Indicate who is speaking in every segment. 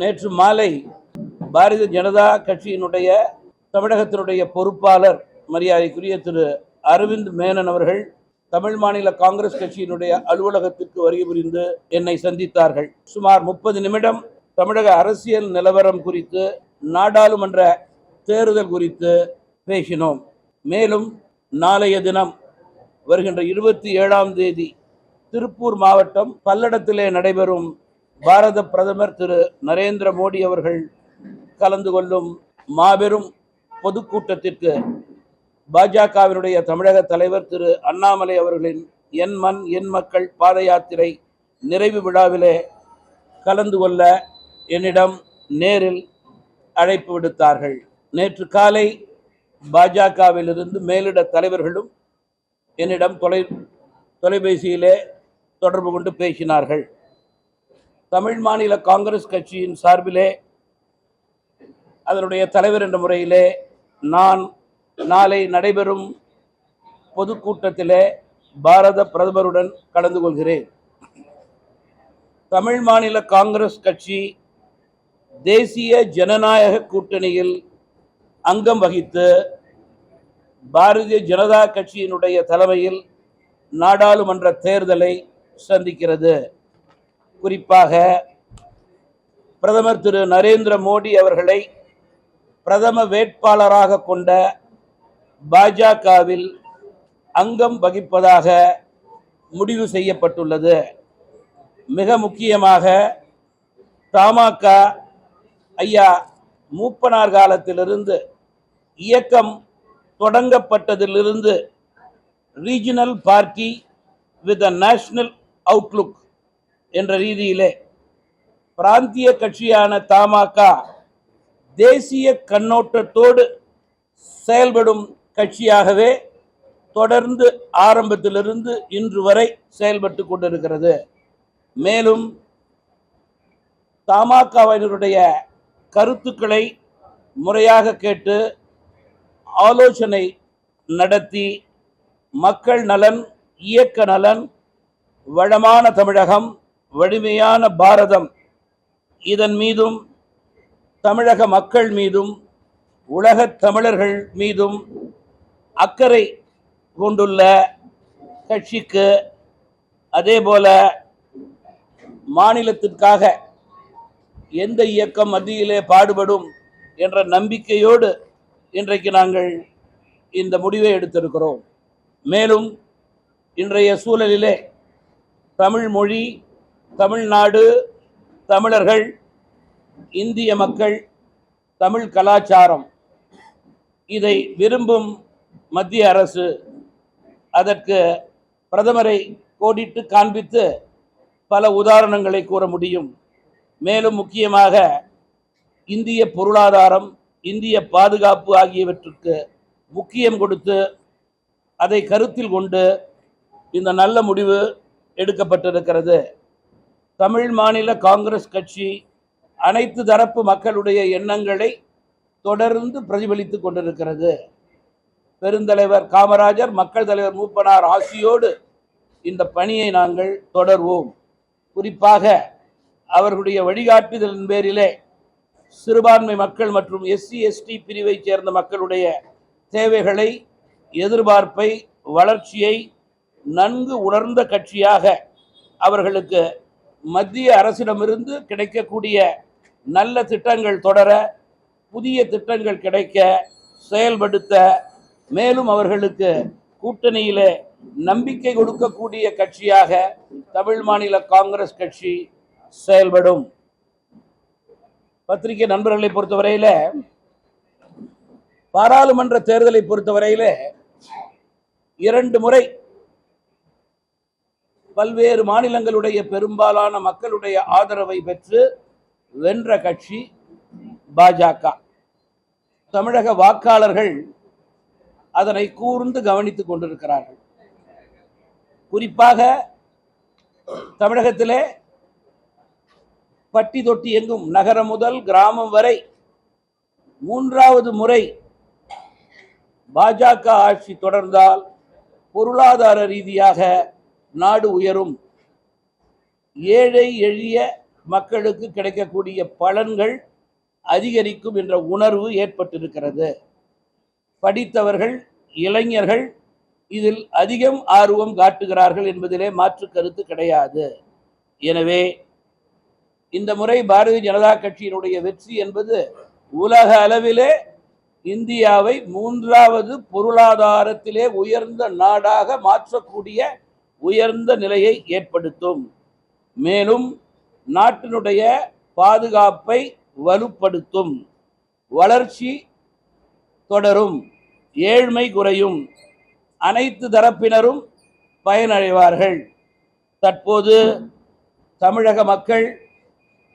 Speaker 1: நேற்று மாலை பாரதிய ஜனதா கட்சியினுடைய தமிழகத்தினுடைய பொறுப்பாளர் மரியாதைக்குரிய திரு அரவிந்த் மேனன் அவர்கள் தமிழ் மாநில காங்கிரஸ் கட்சியினுடைய அலுவலகத்திற்கு வருகை புரிந்து என்னை சந்தித்தார்கள். சுமார் முப்பது நிமிடம் தமிழக அரசியல் நிலவரம் குறித்து நாடாளுமன்ற தேர்தல் குறித்து பேசினோம். மேலும் நாளைய தினம் வருகின்ற இருபத்தி ஏழாம் தேதி திருப்பூர் மாவட்டம் பல்லடத்திலே நடைபெறும் பாரத பிரதமர் திரு நரேந்திர மோடி அவர்கள் கலந்து கொள்ளும் மாபெரும் பொதுக்கூட்டத்திற்கு பாஜகவினுடைய தமிழக தலைவர் திரு அண்ணாமலை அவர்களின் என் மண் என் மக்கள் பாத யாத்திரை நிறைவு விழாவிலே கலந்து கொள்ள என்னிடம் நேரில் அழைப்பு விடுத்தார்கள். நேற்று காலை பாஜகவிலிருந்து மேலிட தலைவர்களும் என்னிடம் தொலை தொலைபேசியிலே தொடர்பு கொண்டு பேசினார்கள். தமிழ் மாநில காங்கிரஸ் கட்சியின் சார்பிலே அதனுடைய தலைவர் என்ற முறையிலே நான் நாளை நடைபெறும் பொதுக்கூட்டத்திலே பாரத பிரதமருடன் கலந்து கொள்கிறேன். தமிழ் மாநில காங்கிரஸ் கட்சி தேசிய ஜனநாயக கூட்டணியில் அங்கம் வகித்து பாரதிய ஜனதா கட்சியினுடைய தலைமையில் நாடாளுமன்ற தேர்தலை சந்திக்கிறது. குறிப்பாக பிரதமர் திரு நரேந்திர மோடி அவர்களை பிரதம வேட்பாளராக கொண்ட பாஜகவில் அங்கம் வகிப்பதாக முடிவு செய்யப்பட்டுள்ளது. மிக முக்கியமாக தமாக ஐயா மூப்பனார் காலத்திலிருந்து இயக்கம் தொடங்கப்பட்டதிலிருந்து regional party with a national outlook என்ற ரீதியிலே பிராந்திய கட்சியான தமாக தேசிய கண்ணோட்டத்தோடு செயல்படும் கட்சியாகவே தொடர்ந்து ஆரம்பத்திலிருந்து இன்று வரை செயல்பட்டு கொண்டிருக்கிறது. மேலும் தமாகவினருடைய கருத்துக்களை முறையாக கேட்டு ஆலோசனை நடத்தி மக்கள் நலன் இயக்க நலன் வளமான தமிழகம் வலிமையான பாரதம். இதன் மீதும் தமிழக மக்கள் மீதும் உலகத் தமிழர்கள் மீதும் அக்கறை கொண்டுள்ள கட்சிக்கு அதேபோல மாநிலத்திற்காக எந்த இயக்கம் மத்தியிலே பாடுபடும் என்ற நம்பிக்கையோடு இன்றைக்கு நாங்கள் இந்த முடிவை எடுத்திருக்கிறோம். மேலும் இன்றைய சூழலிலே தமிழ் மொழி தமிழ்நாடு தமிழர்கள் இந்திய மக்கள் தமிழ் கலாச்சாரம். இதை விரும்பும் மத்திய அரசு அதற்கு பிரதமரை கோடிட்டு காண்பித்து பல உதாரணங்களை கூற முடியும். மேலும் முக்கியமாக இந்திய பொருளாதாரம் இந்திய பாதுகாப்பு ஆகியவற்றுக்கு முக்கியம் கொடுத்து அதை கருத்தில் கொண்டு இந்த நல்ல முடிவு எடுக்கப்பட்டிருக்கிறது. தமிழ் மாநில காங்கிரஸ் கட்சி அனைத்து தரப்பு மக்களுடைய எண்ணங்களை தொடர்ந்து பிரதிபலித்து கொண்டிருக்கிறது. பெருந்தலைவர் காமராஜர் மக்கள் தலைவர் மூப்பனார் ஆசியோடு இந்த பணியை நாங்கள் தொடர்வோம். குறிப்பாக அவர்களுடைய வழிகாட்டுதலின் பேரிலே சிறுபான்மை மக்கள் மற்றும் எஸ்சி எஸ்டி பிரிவைச் சேர்ந்த மக்களுடைய தேவைகளை எதிர்பார்ப்பை வளர்ச்சியை நன்கு உணர்ந்த கட்சியாக அவர்களுக்கு மத்திய அரசிடமிருந்து கிடைக்கக்கூடிய நல்ல திட்டங்கள் தொடர புதிய திட்டங்கள் கிடைக்க செயல்படுத்த மேலும் அவர்களுக்கு கூட்டணியிலே நம்பிக்கை கொடுக்கக்கூடிய கட்சியாக தமிழ் மாநில காங்கிரஸ் கட்சி செயல்படும். பத்திரிகை நண்பர்களை பொறுத்தவரையில் பாராளுமன்ற தேர்தலை பொறுத்தவரையில் இரண்டு முறை பல்வேறு மாநிலங்களுடைய பெரும்பாலான மக்களுடைய ஆதரவை பெற்று வென்ற கட்சி பாஜக. தமிழக வாக்காளர்கள் அதனை கூர்ந்து கவனித்துக் கொண்டிருக்கிறார்கள். குறிப்பாக தமிழகத்திலே பட்டி தொட்டி எங்கும் நகரம் முதல் கிராமம் வரை மூன்றாவது முறை பாஜக ஆட்சி தொடர்ந்தால் பொருளாதார ரீதியாக நாடு உயரும். ஏழை எளிய மக்களுக்கு கிடைக்கக்கூடிய பலன்கள் அதிகரிக்கும் என்ற உணர்வு ஏற்பட்டிருக்கிறது. படித்தவர்கள் இளைஞர்கள் இதில் அதிகம் ஆர்வம் காட்டுகிறார்கள் என்பதிலே மாற்று கருத்து கிடையாது. எனவே இந்த முறை பாரதிய ஜனதா கட்சியினுடைய வெற்றி என்பது உலக அளவிலே இந்தியாவை மூன்றாவது பொருளாதாரத்திலே உயர்ந்த நாடாக மாற்றக்கூடிய உயர்ந்த நிலையை ஏற்படுத்தும். மேலும் நாட்டினுடைய பாதுகாப்பை வலுப்படுத்தும். வளர்ச்சி தொடரும். ஏழ்மை குறையும். அனைத்து தரப்பினரும் பயனடைவார்கள். தற்போது தமிழக மக்கள்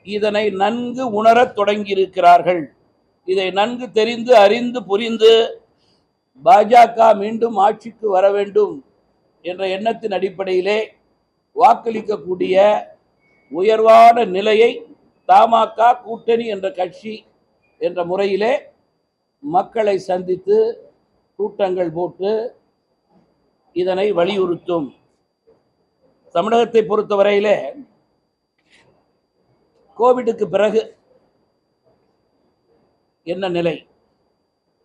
Speaker 1: இதனை நன்கு உணரத் தொடங்கியிருக்கிறார்கள். இதை நன்கு தெரிந்து அறிந்து புரிந்து பாஜக மீண்டும் ஆட்சிக்கு வர வேண்டும். என்ற எண்ணத்தின் அடிப்படையிலே வாக்களிக்கக்கூடிய உயர்வான நிலையை தமாக கூட்டணி என்ற கட்சி என்ற முறையிலே மக்களை சந்தித்து கூட்டங்கள் போட்டு இதனை வலியுறுத்தும். தமிழகத்தை பொறுத்தவரையிலே கோவிடுக்கு பிறகு என்ன நிலை?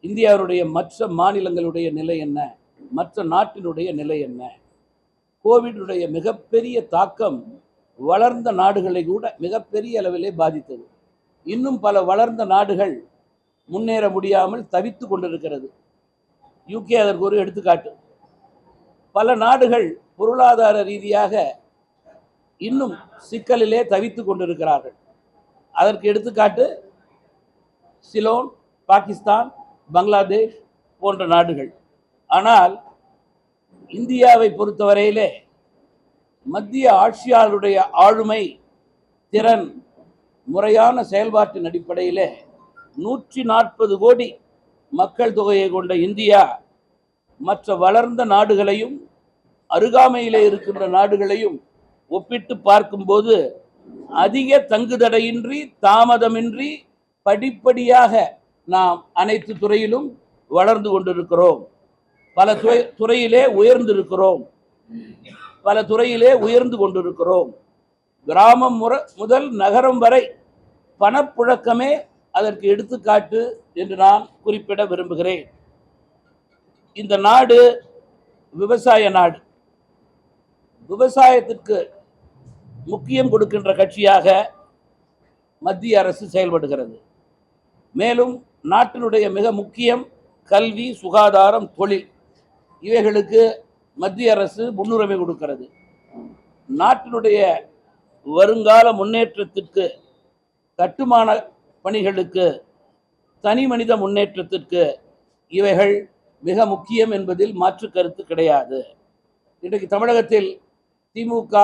Speaker 1: இந்தியாவுடைய மற்ற மாநிலங்களுடைய நிலை என்ன? மற்ற நாட்டினுடைய நிலை என்ன? கோவிடுடைய மிகப்பெரிய தாக்கம் வளர்ந்த நாடுகளை கூட மிகப்பெரிய அளவிலே பாதித்தது. இன்னும் பல வளர்ந்த நாடுகள் முன்னேற முடியாமல் தவித்து கொண்டிருக்கிறது. யூகே அதற்கு ஒரு எடுத்துக்காட்டு. பல நாடுகள் பொருளாதார ரீதியாக இன்னும் சிக்கலிலே தவித்து கொண்டிருக்கிறார்கள். அதற்கு எடுத்துக்காட்டு சிலோன் பாகிஸ்தான் பங்களாதேஷ் போன்ற நாடுகள். ஆனால் இந்தியாவை பொறுத்தவரையிலே மத்திய ஆட்சியாளருடைய ஆளுமை திறன் முறையான செயல்பாட்டின் அடிப்படையிலே நூற்றி நாற்பது கோடி மக்கள் தொகையை கொண்ட இந்தியா மற்ற வளர்ந்த நாடுகளையும் அருகாமையிலே இருக்கின்ற நாடுகளையும் ஒப்பிட்டு பார்க்கும்போது அதிக தங்குதடையின்றி தாமதமின்றி படிப்படியாக நாம் அனைத்து துறையிலும் வளர்ந்து கொண்டிருக்கிறோம். பல துறை துறையிலே உயர்ந்திருக்கிறோம். பல துறையிலே உயர்ந்து கொண்டிருக்கிறோம். கிராமம் முற முதல் நகரம் வரை பணப்புழக்கமே அதற்கு எடுத்துக்காட்டு என்று நான் குறிப்பிட விரும்புகிறேன். இந்த நாடு விவசாய நாடு. விவசாயத்திற்கு முக்கியம் கொடுக்கின்ற கட்சியாக மத்திய அரசு செயல்படுகிறது. மேலும் நாட்டினுடைய மிக முக்கியம் கல்வி சுகாதாரம் தொழில். இவைகளுக்கு மத்திய அரசு முன்னுரிமை கொடுக்கிறது. நாட்டினுடைய வருங்கால முன்னேற்றத்திற்கு கட்டுமான பணிகளுக்கு தனி மனித முன்னேற்றத்திற்கு இவைகள் மிக முக்கியம் என்பதில் மாற்று கருத்து கிடையாது. இன்றைக்கு தமிழகத்தில் திமுக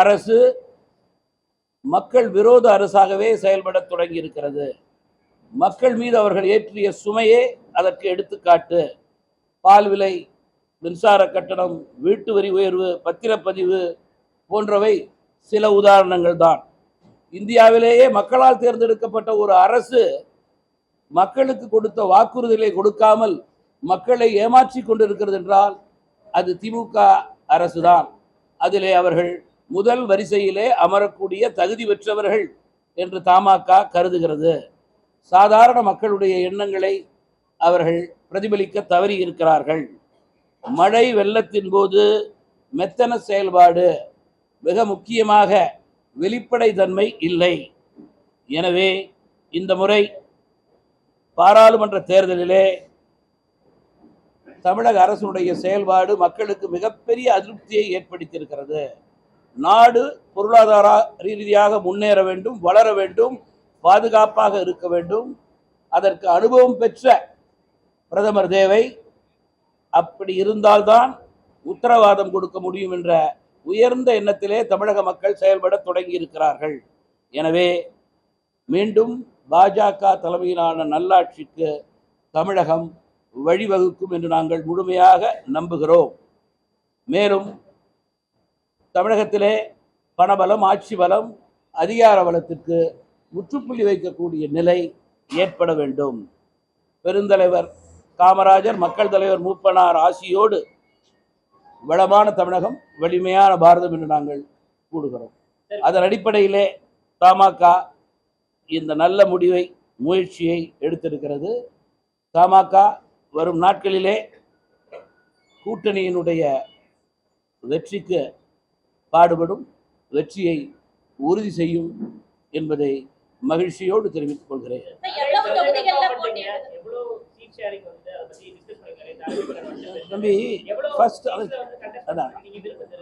Speaker 1: அரசு மக்கள் விரோத அரசாகவே செயல்படத் தொடங்கி இருக்கிறது மக்கள் மீது அவர்கள் ஏற்றிய சுமையே அதற்கு எடுத்துக்காட்டு. பால் விலை மின்சார கட்டணம் வீட்டு வரி உயர்வு பத்திரப்பதிவு போன்றவை சில உதாரணங்கள் தான் இந்தியாவிலேயே மக்களால் தேர்ந்தெடுக்கப்பட்ட ஒரு அரசு மக்களுக்கு கொடுத்த வாக்குறுதிகளை கொடுக்காமல் மக்களை ஏமாற்றி கொண்டிருக்கிறது என்றால் அது திமுக அரசுதான். அதிலே அவர்கள் முதல் வரிசையிலே அமரக்கூடிய தகுதி பெற்றவர்கள் என்று தமாக கருதுகிறது. சாதாரண மக்களுடைய எண்ணங்களை அவர்கள் பிரதிபலிக்க தவறி இருக்கிறார்கள் மழை வெள்ளத்தின் போது மெத்தன செயல்பாடு மிக முக்கியமாக வெளிப்படை தன்மை இல்லை. எனவே இந்த முறை பாராளுமன்ற தேர்தலிலே தமிழக அரசுடைய செயல்பாடு மக்களுக்கு மிகப்பெரிய அதிருப்தியை ஏற்படுத்தியிருக்கிறது. நாடு பொருளாதார ரீதியாக முன்னேற வேண்டும் வளர வேண்டும் பாதுகாப்பாக இருக்க வேண்டும். அதற்கு அனுபவம் பெற்ற பிரதமர் தேவை. அப்படி இருந்தால்தான் உத்தரவாதம் கொடுக்க முடியும் என்ற உயர்ந்த எண்ணத்திலே தமிழக மக்கள் செயல்பட தொடங்கி இருக்கிறார்கள் எனவே மீண்டும் பாஜக தலைமையிலான நல்லாட்சிக்கு தமிழகம் வழிவகுக்கும் என்று நாங்கள் முழுமையாக நம்புகிறோம். மேலும் தமிழகத்திலே பணபலம் ஆட்சி பலம் அதிகார பலத்திற்கு முற்றுப்புள்ளி வைக்கக்கூடிய நிலை ஏற்பட வேண்டும். பெருந்தலைவர் காமராஜர் மக்கள் தலைவர் மூப்பனார் ஆசியோடு வளமான தமிழகம் வலிமையான பாரதம் என்று நாங்கள் கூடுகிறோம் அதன் அடிப்படையிலே தமாக இந்த நல்ல முடிவை முயற்சியை எடுத்திருக்கிறது. தமாக வரும் நாட்களிலே கூட்டணியினுடைய வெற்றிக்கு பாடுபடும் வெற்றியை உறுதி செய்யும் என்பதை மகிழ்ச்சியோடு தெரிவித்துக் கொள்கிறேன். தம்பி ஃபர்ஸ்ட் அதான்.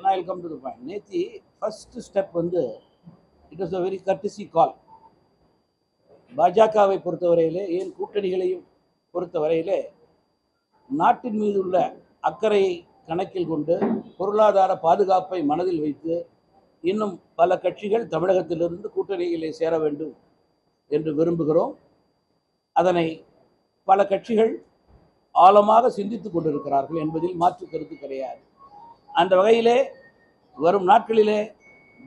Speaker 1: நான் கம் டு த பாயிண்ட் நேத்தி ஃபர்ஸ்ட் ஸ்டெப் வந்து it was a very courtesy call பாஜகவை பொறுத்தவரையிலே ஏன் கூட்டணிகளையும் பொறுத்தவரையிலே நாட்டின் மீது உள்ள அக்கறையை கணக்கில் கொண்டு பொருளாதார பாதுகாப்பை மனதில் வைத்து இன்னும் பல கட்சிகள் தமிழகத்திலிருந்து கூட்டணியிலே சேர வேண்டும் என்று விரும்புகிறோம். அதனை பல கட்சிகள் ஆழமாக சிந்தித்துக் கொண்டிருக்கிறார்கள் என்பதில் மாற்று கருத்து கிடையாது. அந்த வகையிலே வரும் நாட்களிலே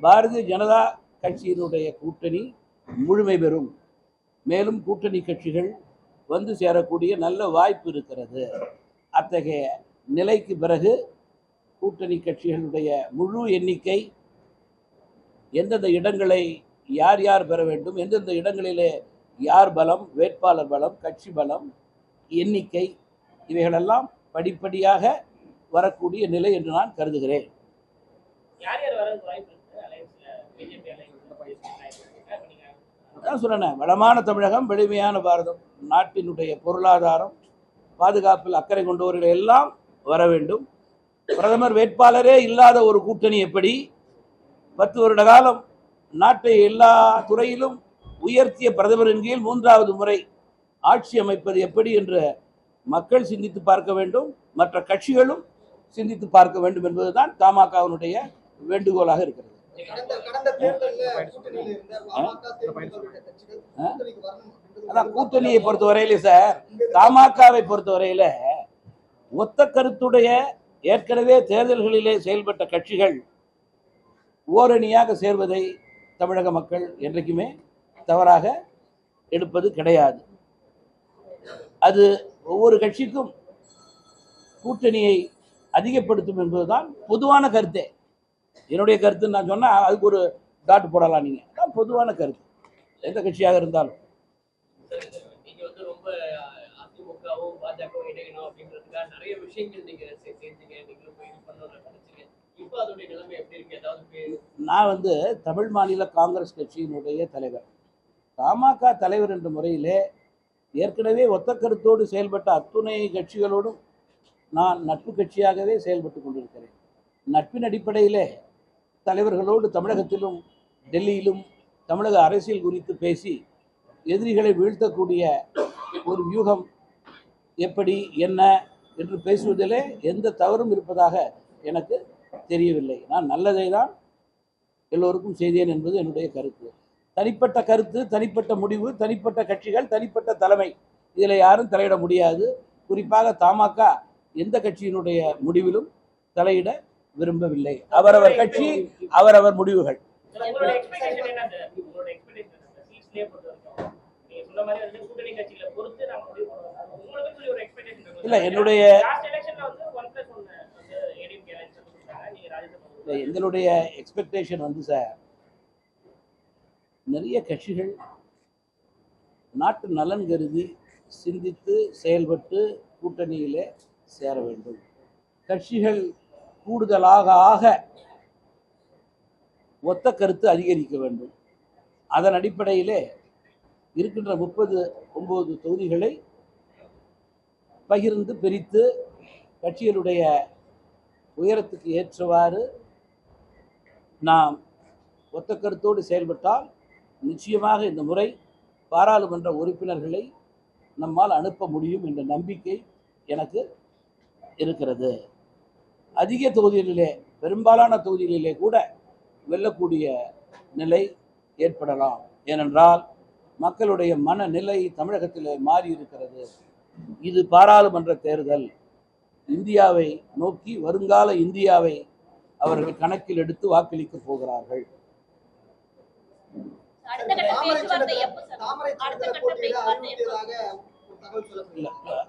Speaker 1: பாரதிய ஜனதா கட்சியினுடைய கூட்டணி முழுமை பெறும். மேலும் கூட்டணி கட்சிகள் வந்து சேரக்கூடிய நல்ல வாய்ப்பு இருக்கிறது. அத்தகைய நிலைக்கு பிறகு கூட்டணி கட்சிகளுடைய முழு எண்ணிக்கை எந்தெந்த இடங்களை யார் யார் பெற வேண்டும் எந்தெந்த இடங்களிலே யார் பலம் வேட்பாளர் பலம் கட்சி பலம் எண்ணிக்கை இவைகளெல்லாம் படிப்படியாக வரக்கூடிய நிலை என்று நான் கருதுகிறேன். சொன்னேன் வளமான தமிழகம் வலிமையான பாரதம் நாட்டினுடைய பொருளாதாரம் பாதுகாப்பில் அக்கறை கொண்டவர்கள் எல்லாம் வர வேண்டும். பிரதமர் வேட்பாளரே இல்லாத ஒரு கூட்டணி எப்படி? பத்து வருட காலம் நாட்டை எல்லா துறையிலும் உயர்த்திய பிரதமரின் கீழ் மூன்றாவது முறை ஆட்சி அமைப்பது எப்படி என்று மக்கள் சிந்தித்து பார்க்க வேண்டும். மற்ற கட்சிகளும் சிந்தித்து பார்க்க வேண்டும் என்பதுதான் தமாகவினுடைய வேண்டுகோளாக இருக்கிறது. அதான் கூட்டணியை பொறுத்தவரையில சார் தமாகவை பொறுத்தவரையில ஒத்த கருத்துடைய ஏற்கனவே தேர்தல்களிலே செயல்பட்ட கட்சிகள் ஓரணியாக சேர்வதை தமிழக மக்கள் என்றைக்குமே தவறாக எடுப்பது கிடையாது. அது ஒவ்வொரு கட்சிக்கும் கூட்டணியை அதிகப்படுத்தும் என்பதுதான் பொதுவான கருத்தே. என்னுடைய கருத்துன்னு நான் சொன்னால் அதுக்கு ஒரு டாட் போடலாம் நீங்கள் அதான் பொதுவான கருத்து. எந்த கட்சியாக இருந்தாலும். நான் வந்து தமிழ் மாநில காங்கிரஸ் கட்சியினுடைய தலைவர். தமாக தலைவர் என்ற முறையிலே ஏற்கனவே ஒத்த கருத்தோடு செயல்பட்ட அத்துணை கட்சிகளோடும் நான் நட்பு கட்சியாகவே செயல்பட்டு கொண்டிருக்கிறேன். நட்பின் அடிப்படையிலே தலைவர்களோடு தமிழகத்திலும் டெல்லியிலும் தமிழக அரசியல் குறித்து பேசி எதிரிகளை வீழ்த்தக்கூடிய ஒரு வியூகம் எப்படி என்ன என்று பேசுவதிலே எந்த தவறும் இருப்பதாக எனக்கு தெரியவில்லை. நான் நல்லதை தான் எல்லோருக்கும் செய்தேன் என்பது என்னுடைய கருத்து. தனிப்பட்ட கருத்து தனிப்பட்ட முடிவு தனிப்பட்ட கட்சிகள் தனிப்பட்ட தலைமை. இதில் யாரும் தலையிட முடியாது. குறிப்பாக தமாக எந்த கட்சியினுடைய முடிவிலும் தலையிட விரும்பவில்லை. அவரவர் கட்சி அவரவர் முடிவுகள். இல்ல, என்னுடைய எங்களுடைய எக்ஸ்பெக்டேஷன் வந்து சார் நிறைய கட்சிகள் நாட்டு நலன் கருதி சிந்தித்து செயல்பட்டு கூட்டணியிலே சேர வேண்டும். கட்சிகள் கூடுதலாக ஆக ஒத்த கருத்து அதிகரிக்க வேண்டும். அதன் அடிப்படையிலே இருக்கின்ற முப்பது ஒன்பது தொகுதிகளை பகிர்ந்து பிரித்து கட்சிகளுடைய உயரத்துக்கு ஏற்றவாறு நாம் ஒத்த கருத்தோடு செயல்பட்டால் நிச்சயமாக இந்த முறை பாராளுமன்ற உறுப்பினர்களை நம்மால் அனுப்ப முடியும் என்ற நம்பிக்கை எனக்கு இருக்கிறது. அதிக தொகுதிகளிலே பெரும்பாலான தொகுதிகளிலே கூட வெல்லக்கூடிய நிலை ஏற்படலாம். ஏனென்றால் மக்களுடைய மனநிலை தமிழகத்திலே மாறி இருக்கிறது இது பாராளுமன்ற தேர்தல். இந்தியாவை நோக்கி வருங்கால இந்தியாவை அவர்கள் கணக்கில் எடுத்து வாக்களிக்கப் போகிறார்கள்.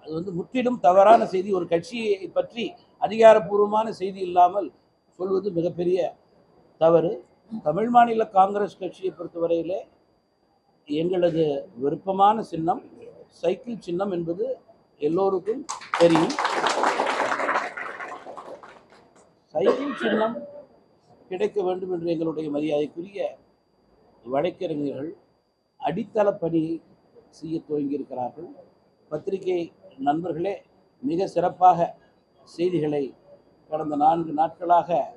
Speaker 1: அது வந்து முற்றிலும் தவறான செய்தி. ஒரு கட்சியை பற்றி அதிகாரப்பூர்வமான செய்தி இல்லாமல் சொல்வது மிகப்பெரிய தவறு. தமிழ் மாநில காங்கிரஸ் கட்சியை பொறுத்தவரையிலே எங்களது விருப்பமான சின்னம் சைக்கிள் சின்னம் என்பது எல்லோருக்கும் தெரியும். சைக்கிள் சின்னம் கிடைக்க வேண்டும் என்று எங்களுடைய மரியாதைக்குரிய வழக்கறிஞர்கள் அடித்தள பணி செய்ய துவங்கியிருக்கிறார்கள். பத்திரிகை நண்பர்களே மிக சிறப்பாக செய்திகளை கடந்த நான்கு நாட்களாக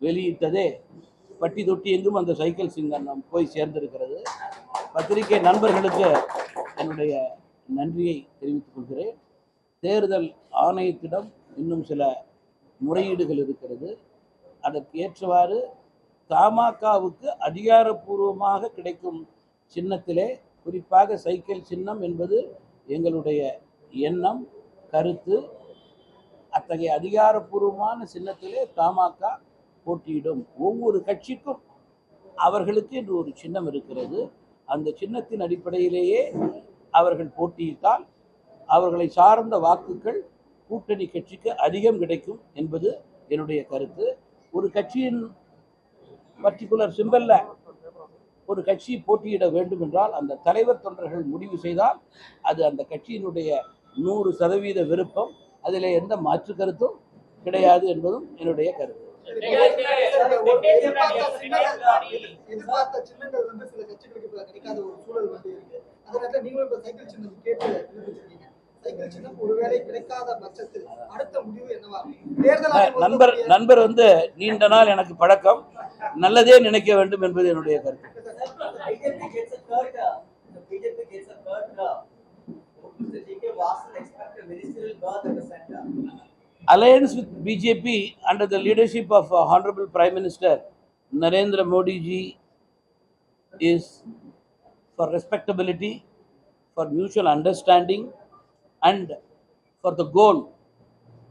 Speaker 1: வெளியிட்டதே பட்டி தொட்டி எங்கும் அந்த சைக்கிள் சிங்கம் போய் சேர்ந்திருக்கிறது. பத்திரிகை நண்பர்களுக்கு என்னுடைய நன்றியை தெரிவித்துக் கொள்கிறேன். தேர்தல் ஆணையத்திடம் இன்னும் சில முறையீடுகள் இருக்கிறது. அதற்கு ஏற்றவாறு தமாகவுக்கு அதிகாரப்பூர்வமாக கிடைக்கும் சின்னத்திலே குறிப்பாக சைக்கிள் சின்னம் என்பது எங்களுடைய எண்ணம் கருத்து. அத்தகைய அதிகாரப்பூர்வமான சின்னத்திலே தமாக போட்டியிடும். ஒவ்வொரு கட்சிக்கும் அவர்களுக்கு என்று ஒரு சின்னம் இருக்கிறது. அந்த சின்னத்தின் அடிப்படையிலேயே அவர்கள் போட்டியிட்டால் அவர்களை சார்ந்த வாக்குகள் கூட்டணி கட்சிக்கு அதிகம் கிடைக்கும் என்பது என்னுடைய கருத்து. ஒரு கட்சியின் பர்டிகுலர் சிம்பல்ல ஒரு கட்சி போட்டியிட வேண்டும் என்றால் அந்த தலைவர் தொண்டர்கள் முடிவு செய்தால் அது அந்த கட்சியினுடைய நூறு சதவீத விருப்பம். அதில் எந்த மாற்று கருத்தும் கிடையாது என்பதும் என்னுடைய கருத்து.
Speaker 2: சின்னங்கள் வந்து சில கட்சிகளுக்கு கிடைக்காத ஒரு சூழல் வந்து இருக்கு. அதே நீங்களும் இப்ப சைக்கிள் சின்னம் கேட்டு
Speaker 1: நண்பர் நண்பர் வந்து நீண்ட நாள் எனக்கு பழக்கம் நல்லதே நினைக்க வேண்டும் என்பது என்னுடைய கருத்து
Speaker 3: uh, uh,
Speaker 1: alliance with BJP under the leadership of uh, Honorable Prime Minister Narendra Modi ji is for respectability, for mutual understanding, and for the goal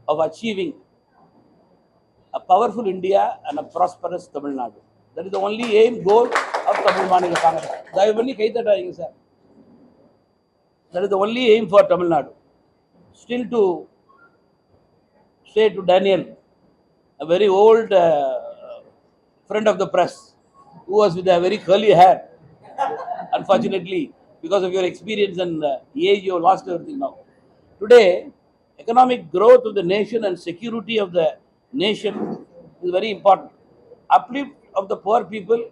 Speaker 1: of achieving a powerful India and a prosperous Tamil Nadu. That is the only aim, goal of Tamil Manila Congress. தயவு பண்ணி கை தட்டாதீங்க sir That is the only aim for Tamil Nadu. Still to say to Daniel, a very old uh, friend of the press, who was with a very curly hair. Unfortunately, because of your experience and uh, age, you have lost everything now. Today, economic growth of the nation and security of the nation is very important. Uplift of the poor people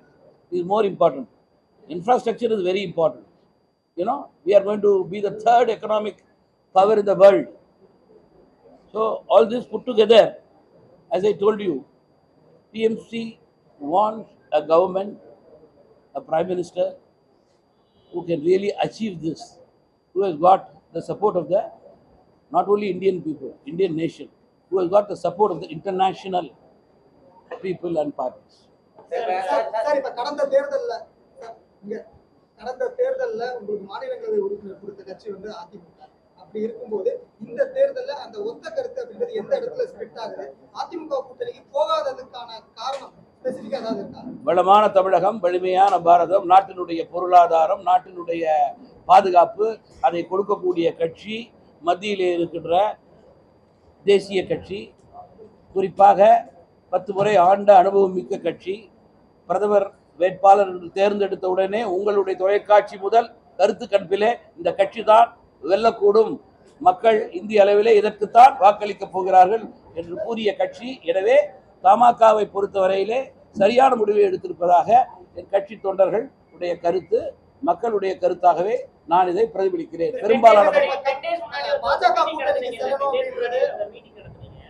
Speaker 1: is more important. Infrastructure is very important. You know, we are going to be the third economic power in the world. So all this put together, as I told you, TMC wants a government, a prime minister who can really achieve this, who has got the support of the not only Indian people, Indian nation, who has got the support of the international people and parties.
Speaker 2: Sir, இப்ப கடந்த தேர்தல்ல கடந்த தேர்தல்ல உங்களுக்கு மாநிலங்களவை உறுப்பினர் கொடுத்த கட்சி வந்து அதிமுக. அப்படி இருக்கும்போது இந்த தேர்தல்ல அந்த ஒத்த கருத்து அப்படின்றது எந்த இடத்துல ஸ்பிரிட் ஆகுது? அதிமுக கூட்டணிக்கு போகாததுக்கான காரணம் ஸ்பெசிபிக்கா ஏதாவது இருக்கா?
Speaker 1: வளமான தமிழகம் வலிமையான பாரதம் நாட்டினுடைய பொருளாதாரம் நாட்டினுடைய பாதுகாப்பு அதை கொடுக்கக்கூடிய கட்சி மத்தியிலே இருக்கின்ற தேசிய கட்சி குறிப்பாக பத்து முறை ஆண்ட அனுபவம் மிக்க கட்சி பிரதமர் வேட்பாளர் என்று தேர்ந்தெடுத்த உடனே உங்களுடைய தொலைக்காட்சி முதல் கருத்து கணிப்பிலே இந்த கட்சி தான் வெல்லக்கூடும். மக்கள் இந்திய அளவிலே இதற்குத்தான் வாக்களிக்கப் போகிறார்கள் என்று கூறிய கட்சி. எனவே தமாகவை பொறுத்தவரையிலே சரியான முடிவை எடுத்திருப்பதாக என் கட்சி தொண்டர்கள் உடைய கருத்து மக்களுடைய கருத்தாகவே நான் இதை பிரதிபலிக்கிறேன். பெரும்பாலான
Speaker 2: பாஜக கூட்டணிக்கு செல்லணும் அப்படின்றது
Speaker 4: மீட்டிங் நடத்துனீங்க.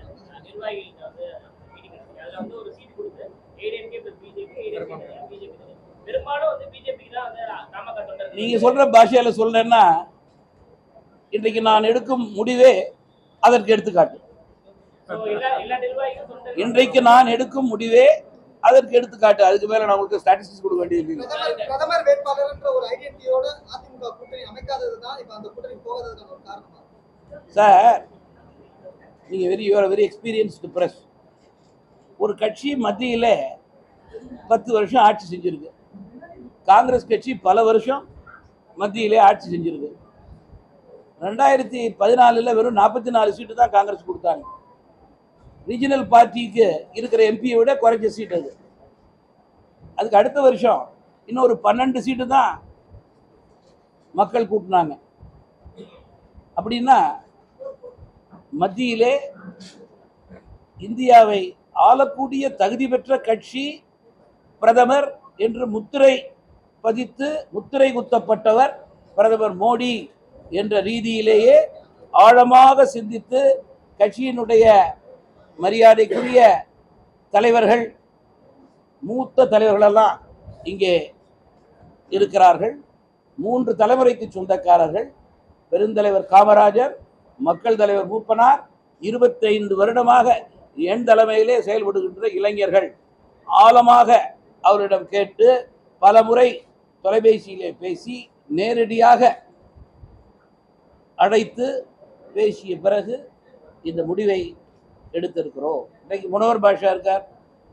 Speaker 4: நிர்வாகிகள்ட்ட வந்து மீட்டிங் நடத்துனீங்க. அதுல வந்து ஒரு சீட் கொடுத்து ADMK plus BJP ADMK BJP பெரும்பாலும். வந்து பிஜேபி தான் வந்து தமாக தொண்டர்கள்.
Speaker 1: நீங்க சொல்ற பாஷையில சொல்றேன்னா இன்றைக்கு நான் எடுக்கும் முடிவே அதற்கு எடுத்துக்காட்டு. இன்றைக்கு நான் எடுக்கும் முடிவே அதற்கு எடுத்துக்காட்டு அதுக்கு மேல நான் உங்களுக்கு ஸ்டாட்டிஸ்டிக்ஸ் கொடுக்க வேண்டியது இல்லை.
Speaker 2: பிரதமர் பிரதமர் வேட்பாளர்ன்ற ஒரு ஐடென்டிட்டியோட அதிமுக கூட்டணி அமைக்காதது தான் இப்ப அந்த கூட்டணி போகாததுக்கான ஒரு காரணமா?
Speaker 1: சார் நீங்கள் very you're very experienced press ஒரு கட்சி மத்தியில் பத்து வருஷம் ஆட்சி செஞ்சிருக்கு. காங்கிரஸ் கட்சி பல வருஷம் மத்தியிலே ஆட்சி செஞ்சிருக்கு. ரெண்டாயிரத்தி பதினாலில் வெறும் நாற்பத்தி நாலு சீட்டு தான் காங்கிரஸ் கொடுத்தாங்க. ரீஜனல் பார்ட்டிக்கு இருக்கிற எம்பியை விட குறைஞ்ச சீட் அது. அதுக்கு அடுத்த வருஷம் இன்னும் ஒரு பன்னெண்டு சீட்டு தான் மக்கள் கூட்டினாங்க. அப்படின்னா மத்தியிலே இந்தியாவை ஆளக்கூடிய தகுதி பெற்ற கட்சி பிரதமர் என்று முத்திரை பதித்து முத்திரை குத்தப்பட்டவர் பிரதமர் மோடி என்ற ரீதியிலேயே ஆழமாக சிந்தித்து கட்சியினுடைய மரியாதைக்குரிய தலைவர்கள் மூத்த தலைவர்களெல்லாம் இங்கே இருக்கிறார்கள். மூன்று தலைமுறைக்கு சொந்தக்காரர்கள் பெருந்தலைவர் காமராஜர் மக்கள் தலைவர் மூப்பனார் இருபத்தைந்து வருடமாக என் தலைமையிலே செயல்படுகின்ற இளைஞர்கள். ஆழமாக அவரிடம் கேட்டு பல முறை தொலைபேசியிலே பேசி நேரடியாக அழைத்து பேசிய பிறகு இந்த முடிவை எடுத்திருக்கிறோம். இன்னைக்கு முனவர் பாஷா இருக்கார்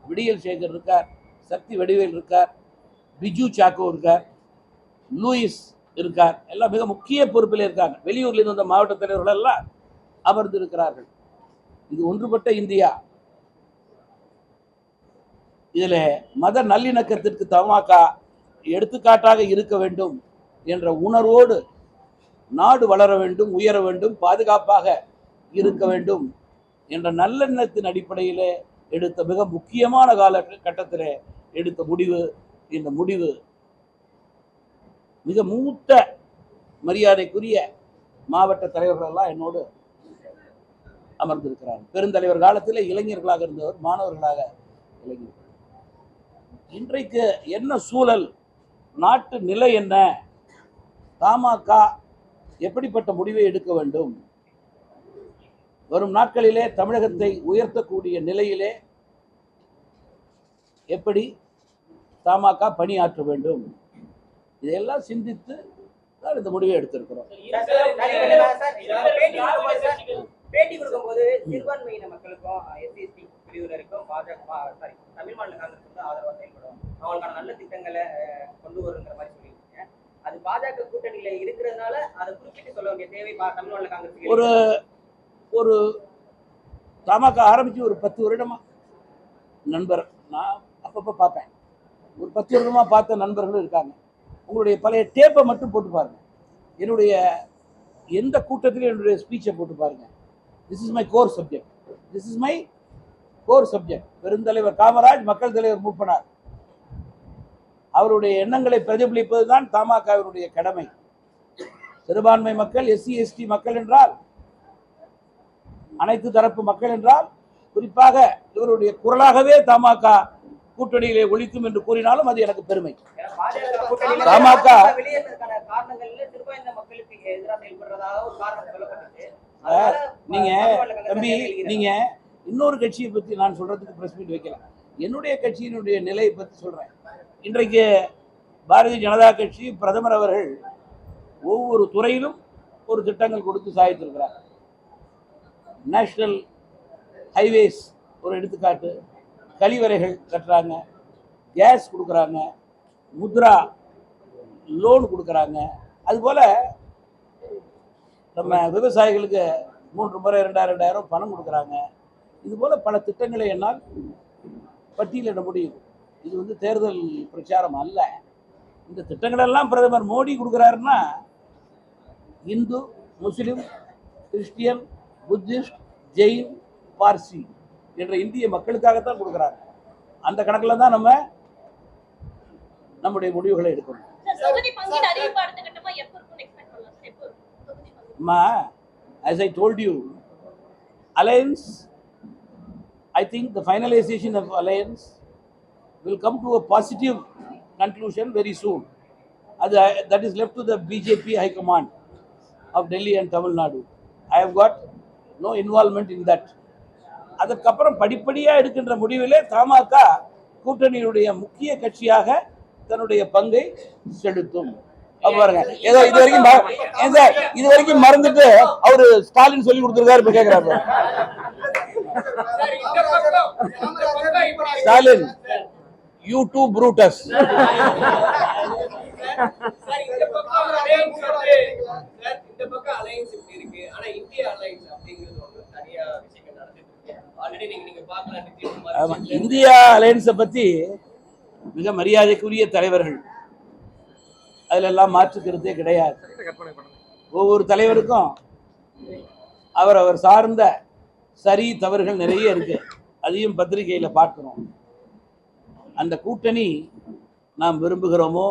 Speaker 1: விடியல் சேகர் இருக்கார் சக்தி வடிவேல் இருக்கார் பிஜு சாக்கோ இருக்கார் லூயிஸ் இருக்கார். எல்லாம் மிக முக்கிய பொறுப்பில் இருக்காங்க. வெளியூர்லேருந்து வந்த மாவட்ட தலைவர்கள் எல்லாம் அமர்ந்து இருக்கிறார்கள் இது ஒன்றுபட்ட இந்தியா. இதில் மத நல்லிணக்கத்திற்கு தமாக்கா எடுத்துக்காட்டாக இருக்க வேண்டும் என்ற உணர்வோடு நாடு வளர வேண்டும் உயர வேண்டும் பாதுகாப்பாக இருக்க வேண்டும். என்ற நல்லெண்ணத்தின் அடிப்படையிலே எடுத்த மிக முக்கியமான கால கட்டத்தில் எடுத்த முடிவு இந்த முடிவு மிக மூத்த மரியாதைக்குரிய மாவட்ட தலைவர்கள் எல்லாம் என்னோடு அமர்ந்திருக்கிறார் பெருந்தலைவர் காலத்தில் இளைஞர்களாக இருந்தவர் மாணவர்களாக இளைஞர்கள். இன்றைக்கு என்ன சூழல் நாட்டு நிலை என்ன தமாக எப்படிப்பட்ட முடிவை எடுக்க வேண்டும்? வரும் நாட்களிலே தமிழகத்தை உயர்த்தக்கூடிய நிலையிலே எப்படி தமாக பணியாற்ற வேண்டும்? இதையெல்லாம் சிந்தித்து தான் இந்த முடிவை எடுத்திருக்கிறோம்.
Speaker 3: பேட்டி கொடுக்கும்போது சிறுபான்மையின மக்களுக்கும் எஸ்சி எஸ்டி பிரிவினருக்கும் பாஜக சாரி தமிழ் மாநில காங்கிரஸ் வந்து ஆதரவா செயல்படும். அவங்களுக்கான நல்ல திட்டங்களை கொண்டு வருங்கிற மாதிரி சொல்லியிருக்கீங்க. அது பாஜக கூட்டணியில இருக்கிறதுனால அதை குறிப்பிட்டு சொல்ல வேண்டிய தேவை தமிழ் மாநில காங்கிரஸ்
Speaker 1: ஒரு ஒரு தமாக ஆரம்பித்து ஒரு பத்து வருடமாக நண்பர் நான் அப்பப்போ பார்ப்பேன். ஒரு பத்து வருடமாக பார்த்த நண்பர்களும் இருக்காங்க. உங்களுடைய பழைய டேப்பை மட்டும் போட்டு பாருங்க. என்னுடைய எந்த கூட்டத்திலையும் என்னுடைய ஸ்பீச்சை போட்டு பாருங்க. This is my core subject this is my core subject பெருந்தலைவர் காமராஜ் மக்கள் தலைவர் மூப்பனார். அவருடைய எண்ணங்களை பிரதிபலிப்பது தான் தமாகவினுடைய கடமை. சிறுபான்மை மக்கள் எஸ்சி எஸ்டி மக்கள் என்றால் அனைத்து தரப்பு மக்கள் என்றால் குறிப்பாக இவருடைய குரலாகவே தமாக கூட்டணியிலே ஒழிக்கும் என்று கூறினாலும் அது எனக்கு பெருமை.
Speaker 3: அதனால
Speaker 1: நீங்க தம்பி. நீங்க இன்னொரு கட்சியை பத்தி நான் சொல்றதுக்கு பிரஸ் மீட் வைக்கல. என்னுடைய கட்சியினுடைய நிலையை பத்தி சொல்றேன். இன்றைக்கு பாரதிய ஜனதா கட்சி பிரதமர் அவர்கள் ஒவ்வொரு துறையிலும் ஒரு திட்டங்கள் கொடுத்து சாதித்திருக்கிறார் நேஷ்னல் ஹைவேஸ் ஒரு எடுத்துக்காட்டு. கழிவறைகள் கட்டுறாங்க கேஸ் கொடுக்குறாங்க முத்ரா லோன் கொடுக்குறாங்க. அதுபோல் நம்ம விவசாயிகளுக்கு மூன்று முறை ரெண்டாயிரம் ரெண்டாயிரம் பணம் கொடுக்குறாங்க. இதுபோல் பல திட்டங்களை என்னால் பட்டியலிட முடியும். இது வந்து தேர்தல் பிரச்சாரம் அல்ல. இந்த திட்டங்களெல்லாம் பிரதமர் மோடி கொடுக்குறாருன்னா இந்து முஸ்லீம் கிறிஸ்டியன் புத்திஸ்ட் ஜெயின் பார்சி என்ற இந்திய மக்களுக்காகத்தான் கொடுக்குறாங்க அந்த கணக்கில் தான் நம்ம நம்முடைய முடிவுகளை எடுக்கணும்
Speaker 5: சார், தொகுதி பங்கீடு அறிவிப்பு அடுத்த கட்டமா எப்ப இருக்கும்னு expect பண்ணலாம் சார்? எப்போ இருக்கும்? தொகுதி பங்கீடு.
Speaker 1: Ma, as I told you, alliance, I think the finalization of alliance will come to a positive conclusion very soon. As I, that is left to the BJP High Command of Delhi and Tamil Nadu. I have got no involvement in that அதற்கப்புறம் படிப்படியாக எடுக்கின்ற முடிவிலே தமாக கூட்டணியுடைய முக்கிய கட்சியாக தன்னுடைய பங்கை செலுத்தும். அப்ப பாருங்க ஏதோ இது வரைக்கும் ம- ஏன் இது வரைக்கும் மறந்துட்டு அவரு ஸ்டாலின் சொல்லி கொடுத்துருக்காரு இப்ப கேக்குறாரு. Stalin you too Brutus
Speaker 6: sir, இந்த பக்கம் அலையன்ஸ் இப்படி இருக்கு. ஆனா இந்தியா அலையன்ஸ் அப்படிங்கிறது ஒண்ணு தனியா விஷயங்கள் நடந்துட்டு இருக்கு. ஆல்ரெடி நீங்க நீங்க பார்க்கலாம்,
Speaker 1: ஆமா இந்தியா அலையன்ஸை பத்தி மிக மரியாதைக்குரிய தலைவர்கள். அதிலெல்லாம் மாற்றுக்கிறதே கிடையாது. ஒவ்வொரு தலைவருக்கும் அவர் அவர் சார்ந்த சரி தவறுகள் நிறைய இருக்கு. அதையும் பத்திரிகையில் பார்க்குறோம். அந்த கூட்டணி நாம் விரும்புகிறோமோ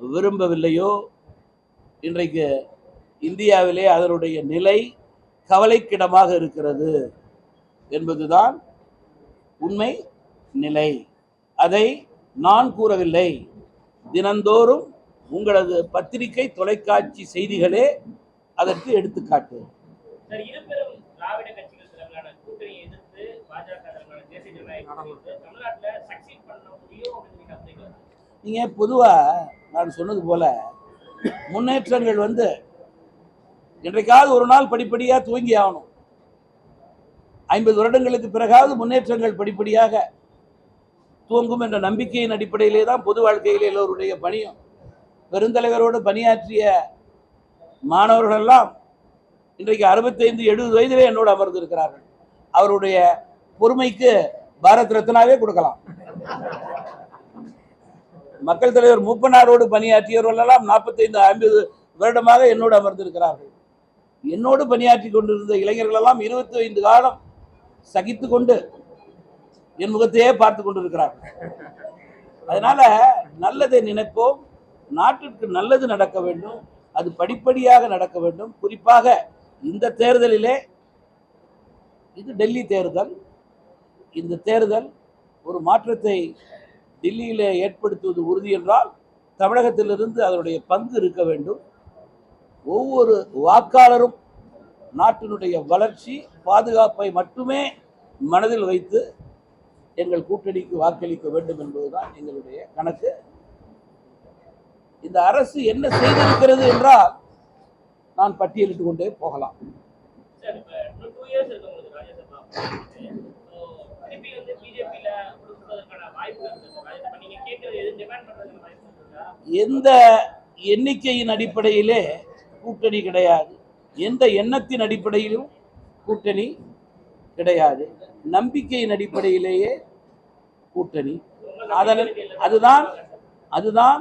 Speaker 1: விரும்பவில்லையோ இன்றைக்கு இந்தியாவிலே அதனுடைய நிலை கவலைக்கிடமாக இருக்கிறது என்பதுதான் உண்மை நிலை. அதை நான் கூறவில்லை. தினந்தோறும் உங்களது பத்திரிகை தொலைக்காட்சி செய்திகளே அதற்கு எடுத்துக்காட்டு.
Speaker 4: சார் இருபெரும் திராவிட கட்சிகள் தலைமையிலான கூட்டணியை எதிர்த்து பாஜக தலைமையிலான தேசிய ஜனநாயக கூட்டணி வந்து தமிழ்நாட்டுல சக்சீட் பண்ண முடியும் அப்படின்னு நீங்க அப்படி
Speaker 1: நீங்க பொதுவா நான் சொன்னது போல முன்னேற்றங்கள் வந்து இன்றைக்காவது ஒரு நாள் படிப்படியா தூங்கி ஆகணும். ஐம்பது வருடங்களுக்கு பிறகாவது முன்னேற்றங்கள் படிப்படியாக துவங்கும் என்ற நம்பிக்கையின் அடிப்படையிலே தான் பொது வாழ்க்கையிலே எல்லோருடைய பணியும். பெருந்தலைவரோடு பணியாற்றிய மாணவர்களெல்லாம் இன்றைக்கு அறுபத்தைந்து எழுபது வயதிலே என்னோடு அமர்ந்திருக்கிறார்கள். அவருடைய பொறுமைக்கு பாரத் ரத்னாவே கொடுக்கலாம். மக்கள் தலைவர் மூப்பனாரோடு பணியாற்றியவர்கள் எல்லாம் நாற்பத்தைந்து ஐம்பது வருடமாக என்னோடு அமர்ந்திருக்கிறார்கள். என்னோடு பணியாற்றி கொண்டிருந்த இளைஞர்களெல்லாம் இருபத்தி ஐந்து காலம் சகித்து கொண்டு என் முகத்தையே பார்த்து கொண்டிருக்கிறார் அதனால நல்லதை நினைப்போம் நாட்டிற்கு நல்லது நடக்க வேண்டும் அது படிப்படியாக நடக்க வேண்டும். குறிப்பாக இந்த தேர்தலிலே இது டெல்லி தேர்தல். இந்த தேர்தல் ஒரு மாற்றத்தை டெல்லியிலே ஏற்படுத்துவது உறுதி என்றால் தமிழகத்திலிருந்து அதனுடைய பங்கு இருக்க வேண்டும். ஒவ்வொரு வாக்காளரும் நாட்டினுடைய வளர்ச்சி பாதுகாப்பை மட்டுமே மனதில் வைத்து எங்கள் கூட்டணிக்கு வாக்களிக்க வேண்டும் என்பதுதான் எங்களுடைய கணக்கு. இந்த அரசு என்ன செய்திருக்கிறது என்றால் நான் பட்டியலிட்டு கொண்டே போகலாம். எந்த எண்ணிக்கையின் அடிப்படையிலே கூட்டணி கிடையாது. எந்த எண்ணத்தின் அடிப்படையிலும் கூட்டணி கிடையாது. நம்பிக்கையின் அடிப்படையிலேயே கூட்டணி. அதன் அதுதான் அதுதான்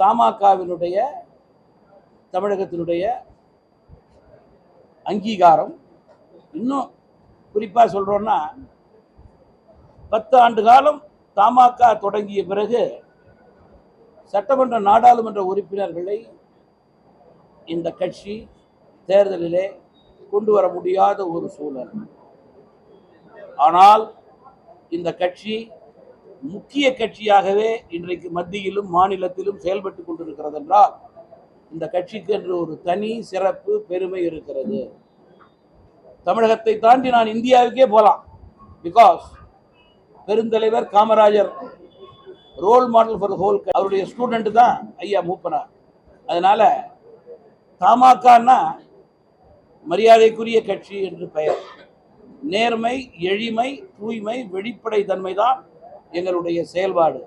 Speaker 1: தமாகவினுடைய தமிழகத்தினுடைய அங்கீகாரம். இன்னும் குறிப்பாக சொல்கிறோன்னா பத்து ஆண்டு காலம் தமாக தொடங்கிய பிறகு சட்டமன்ற நாடாளுமன்ற உறுப்பினர்களை இந்த கட்சி தேர்தலிலே கொண்டு வர முடியாத ஒரு சூழல். ஆனால் இந்த கட்சி முக்கிய கட்சியாகவே இன்றைக்கு மத்தியிலும் மாநிலத்திலும் செயல்பட்டு கொண்டிருக்கிறது என்றால் இந்த கட்சிக்கு என்று ஒரு தனி சிறப்பு பெருமை இருக்கிறது. தமிழகத்தை தாண்டி நான் இந்தியாவுக்கே போகலாம். பிகாஸ் பெருந்தலைவர் Kamarajar role model for whole அவருடைய ஸ்டூடெண்ட் தான் ஐயா மூப்பனார். அதனால தமாகனா மரியாதைக்குரிய கட்சி என்று பெயர். நேர்மை எளிமை தூய்மை வெளிப்படை தன்மை தான் எங்களுடைய செயல்பாடு.